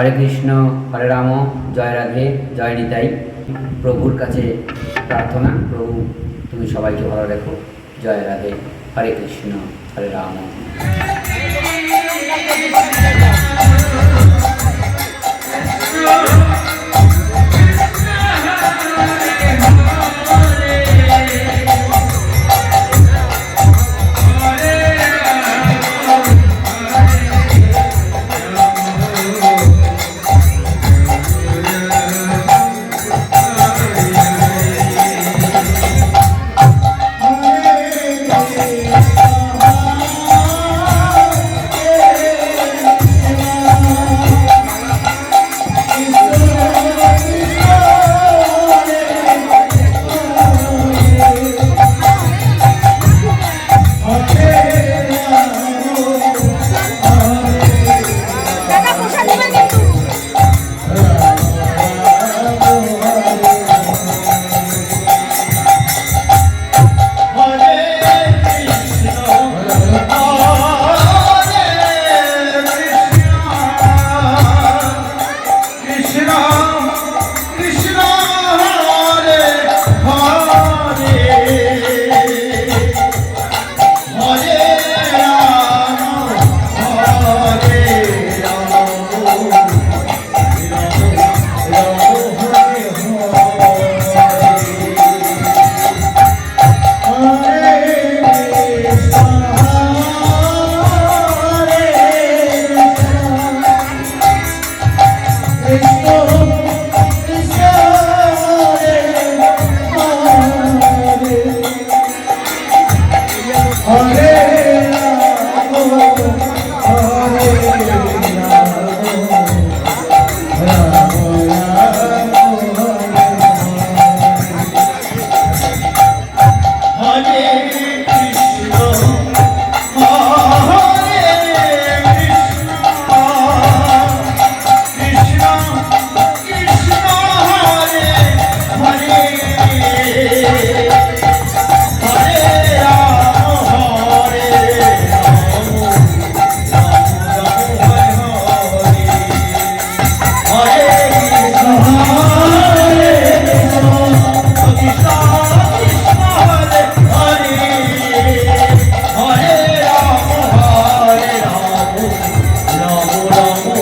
হরে কৃষ্ণ, হরে রাম, জয় রাধে, জয় নিতাই। প্রভুর কাছে প্রার্থনা, প্রভু, তুমি সবাইকে ভালো রেখো। জয় রাধে, হরে কৃষ্ণ, হরে রাম।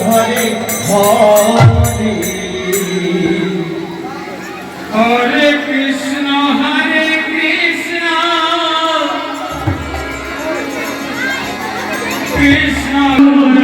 হরে হরে হরে কৃষ্ণ হরে কৃষ্ণ। কৃষ্ণ